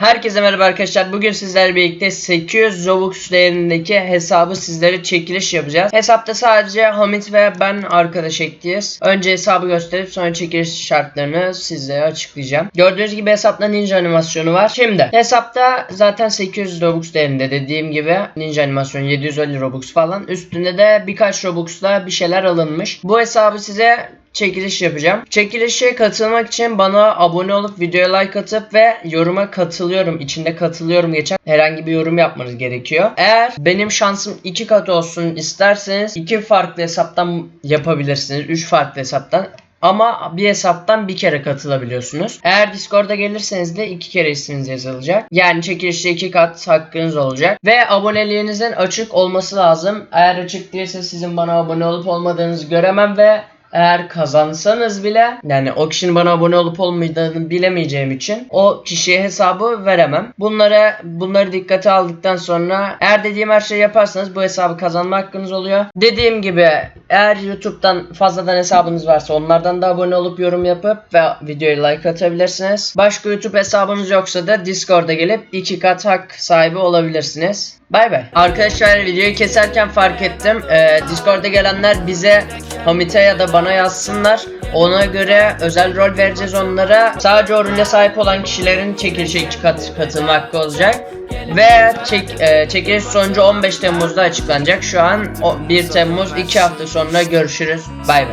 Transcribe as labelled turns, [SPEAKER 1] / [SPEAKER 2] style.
[SPEAKER 1] Herkese merhaba arkadaşlar. Bugün sizlerle birlikte 800 Robux değerindeki hesabı sizlere çekiliş yapacağız. Hesapta sadece Hamit ve ben arkadaş ekliyiz. Önce hesabı gösterip sonra çekiliş şartlarını sizlere açıklayacağım. Gördüğünüz gibi hesapta ninja animasyonu var. Şimdi hesapta zaten 800 Robux değerinde dediğim gibi ninja animasyonu 750 Robux falan. Üstünde de birkaç Robux'la bir şeyler alınmış. Bu hesabı size çekiliş yapacağım. Çekilişe katılmak için bana abone olup videoya like atıp ve yoruma katılıyorum. içinde katılıyorum geçen herhangi bir yorum yapmanız gerekiyor. Eğer benim şansım iki kat olsun isterseniz iki farklı hesaptan yapabilirsiniz. Üç farklı hesaptan. Ama bir hesaptan bir kere katılabiliyorsunuz. Eğer Discord'a gelirseniz de iki kere isminiz yazılacak. Yani çekilişte iki kat hakkınız olacak. Ve aboneliğinizin açık olması lazım. Eğer açık değilse sizin bana abone olup olmadığınızı göremem ve eğer kazansanız bile yani o kişinin bana abone olup olmadığını bilemeyeceğim için o kişiye hesabı veremem. Bunlara bunları dikkate aldıktan sonra eğer dediğim her şeyi yaparsanız bu hesabı kazanma hakkınız oluyor. Dediğim gibi eğer YouTube'dan fazladan hesabınız varsa onlardan da abone olup yorum yapıp ve videoya like atabilirsiniz. Başka YouTube hesabınız yoksa da Discord'a gelip iki kat hak sahibi olabilirsiniz. Bay bay. Arkadaşlar videoyu keserken fark ettim. Ee, Discord'a gelenler bize Hamit'e ya da bana yazsınlar. Ona göre özel rol vereceğiz onlara. Sadece o role sahip olan kişilerin çekilişe kat katılma hakkı olacak. Ve çek, e, çekiliş sonucu 15 Temmuz'da açıklanacak. Şu an o- 1 Temmuz 2 hafta sonra görüşürüz. Bay bay.